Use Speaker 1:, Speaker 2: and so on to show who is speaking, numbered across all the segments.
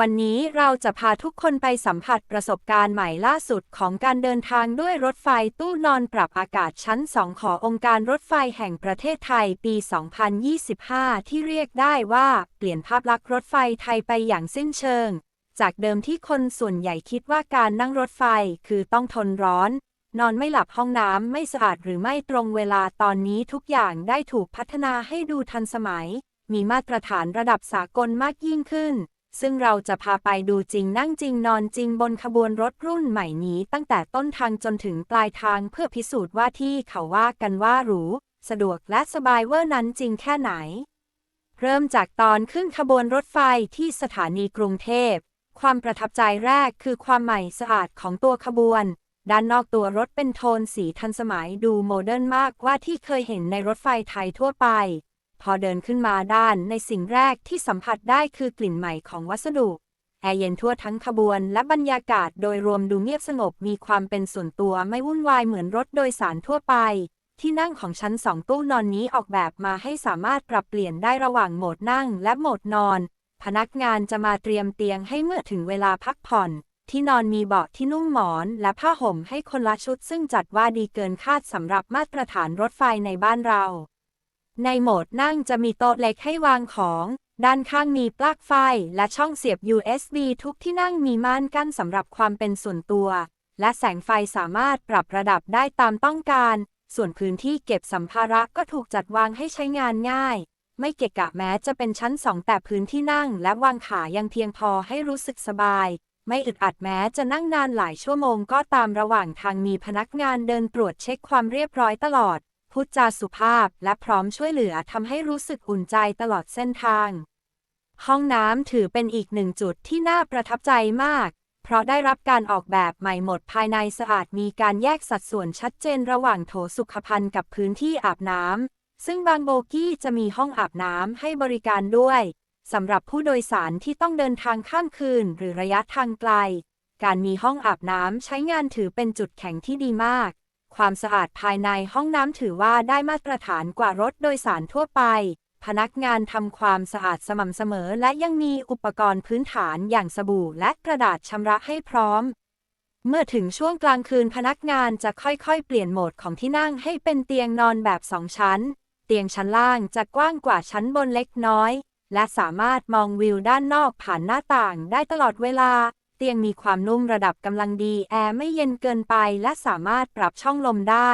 Speaker 1: วันนี้เราจะพาทุกคนไปสัมผัสประสบการณ์ใหม่ล่าสุดของการเดินทางด้วยรถไฟตู้นอนปรับอากาศชั้น 2 ขององค์การรถไฟแห่งประเทศไทยปี 2025 ที่เรียกได้ว่าเปลี่ยนภาพลักษณ์รถไฟไทยไปอย่างสิ้นเชิง จากเดิมที่คนส่วนใหญ่คิดว่าการนั่งรถไฟคือต้องทนร้อน นอนไม่หลับห้องน้ำไม่สะอาดหรือไม่ตรงเวลาตอนนี้ทุกอย่างได้ถูกพัฒนาให้ดูทันสมัย มีมาตรฐานระดับสากลมากยิ่งขึ้น ซึ่งเราจะพาไปดูจริงนั่งจริงนอนจริงบนขบวนรถรุ่นใหม่นี้ ตั้งแต่ต้นทางจนถึงปลายทางเพื่อพิสูจน์ว่าที่เขาว่ากันว่าหรู สะดวกและสบายเวอร์นั้นจริงแค่ไหน เริ่มจากตอนขึ้นขบวนรถไฟที่สถานีกรุงเทพ ความประทับใจแรกคือความใหม่สะอาดของตัวขบวน ด้านนอกตัวรถเป็นโทนสีทันสมัยดูโมเดิร์นมากว่าที่เคยเห็นในรถไฟไทยทั่วไป พอเดินขึ้นมาด้านในสิ่งแรกที่สัมผัสได้คือกลิ่นใหม่ของวัสดุ แอร์เย็นทั่วทั้งขบวนและบรรยากาศโดยรวมดูเงียบสงบมีความเป็นส่วนตัวไม่วุ่นวายเหมือนรถโดยสารทั่วไป ที่นั่งของชั้นสองตู้นอนนี้ออกแบบมาให้สามารถปรับเปลี่ยนได้ระหว่างโหมดนั่งและโหมดนอน พนักงานจะมาเตรียมเตียงให้เมื่อถึงเวลาพักผ่อน ที่นอนมีเบาะที่นุ่มหมอนและผ้าห่มให้คนละชุดซึ่งจัดว่าดีเกินคาดสำหรับมาตรฐานรถไฟในบ้านเรา ในโหมดนั่งจะมีโต๊ะเล็กให้วางของ ด้านข้างมีปลั๊กไฟ และช่องเสียบ USB ทุกที่นั่งมีม่านกั้นสำหรับความเป็นส่วนตัว และแสงไฟสามารถปรับระดับได้ตามต้องการ ส่วนพื้นที่เก็บสัมภาระก็ถูกจัดวางให้ใช้งานง่าย ไม่เกะกะแม้จะเป็นชั้นสองแต่พื้นที่นั่ง และวางขายังเพียงพอให้รู้สึกสบาย ไม่อึดอัดแม้จะนั่งนานหลายชั่วโมงก็ตามระหว่างทางมีพนักงานเดินตรวจเช็คความเรียบร้อยตลอด พูดจาสุภาพและพร้อมช่วยเหลือทำให้รู้สึกอุ่นใจตลอดเส้นทาง ห้องน้ำถือเป็นอีกหนึ่งจุดที่น่าประทับใจมาก เพราะได้รับการออกแบบใหม่หมดภายในสะอาดมีการแยกสัดส่วนชัดเจนระหว่างโถสุขภัณฑ์กับพื้นที่อาบน้ำซึ่งบางโบกี้จะมีห้องอาบน้ำให้บริการด้วยสำหรับผู้โดยสารที่ต้องเดินทางข้ามคืนหรือระยะทางไกล การมีห้องอาบน้ำใช้งานถือเป็นจุดแข็งที่ดีมาก ความสะอาดภายในห้องน้ำถือว่าได้มาตรฐานกว่ารถโดยสารทั่วไป พนักงานทำความสะอาดสม่ำเสมอและยังมีอุปกรณ์พื้นฐานอย่างสบู่และกระดาษชำระให้พร้อม เมื่อถึงช่วงกลางคืนพนักงานจะค่อยๆ เปลี่ยนโหมดของที่นั่งให้เป็นเตียงนอนแบบสองชั้น เตียงชั้นล่างจะกว้างกว่าชั้นบนเล็กน้อย และสามารถมองวิวด้านนอกผ่านหน้าต่างได้ตลอดเวลา ตียงมีความนุ่มระดับกำลังดี แอร์ไม่เย็นเกินไปและสามารถปรับช่องลมได้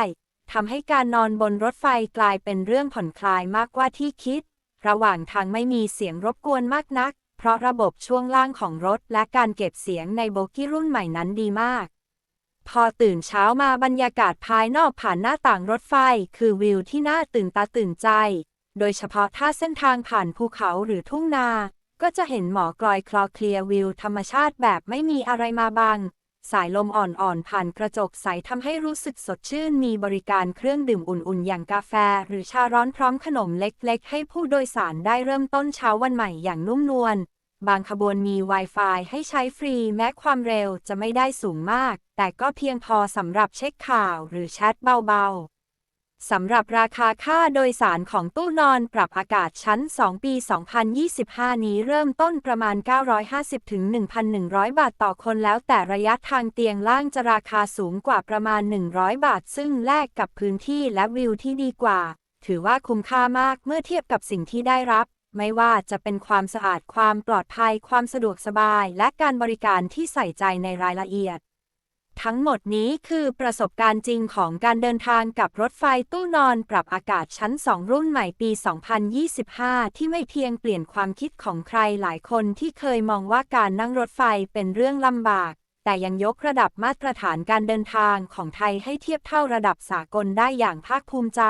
Speaker 1: ทำให้การนอนบนรถไฟกลายเป็นเรื่องผ่อนคลายมากกว่าที่คิด ระหว่างทางไม่มีเสียงรบกวนมากนัก เพราะระบบช่วงล่างของรถและการเก็บเสียงในโบกี้รุ่นใหม่นั้นดีมาก พอตื่นเช้ามาบรรยากาศภายนอกผ่านหน้าต่างรถไฟ คือวิวที่น่าตื่นตาตื่นใจ โดยเฉพาะถ้าเส้นทางผ่านภูเขาหรือทุ่งนา ก็จะเห็นหมอกลอยคลอเคลียร์วิวธรรมชาติแบบไม่มีอะไรมาบัง สายลมอ่อนๆ ผ่านกระจกใสทำให้รู้สึกสดชื่น มีบริการเครื่องดื่มอุ่นๆ อย่างกาแฟ หรือชาร้อนพร้อมขนมเล็กๆ ให้ผู้โดยสารได้เริ่มต้นเช้าวันใหม่อย่างนุ่มนวล บางขบวนมี Wi-Fi ให้ใช้ฟรีแม้ความเร็วจะไม่ได้สูงมาก แต่ก็เพียงพอสำหรับเช็คข่าวหรือแชทเบาๆ สำหรับราคาค่าโดยสารของตู้นอนปรับอากาศชั้น 2 ปี 2025 นี้เริ่มต้นประมาณ 950 ถึง 1,100 บาทต่อคนแล้วแต่ระยะทางเตียงล่างจะราคาสูงกว่าประมาณ 100 บาท ซึ่งแลกกับพื้นที่และวิวที่ดีกว่า ถือว่าคุ้มค่ามากเมื่อเทียบกับสิ่งที่ได้รับ ไม่ว่าจะเป็นความสะอาด ความปลอดภัย ความสะดวกสบาย และการบริการที่ใส่ใจในรายละเอียด ทั้งหมดนี้คือประสบการณ์จริงของการเดินทางกับรถไฟตู้นอนปรับอากาศชั้น 2 รุ่นใหม่ปี 2025 ที่ไม่เพียงเปลี่ยนความคิดของใครหลายคนที่เคยมองว่าการนั่งรถไฟเป็นเรื่องลำบาก แต่ยังยกระดับมาตรฐานการเดินทางของไทยให้เทียบเท่าระดับสากลได้อย่างภาคภูมิใจ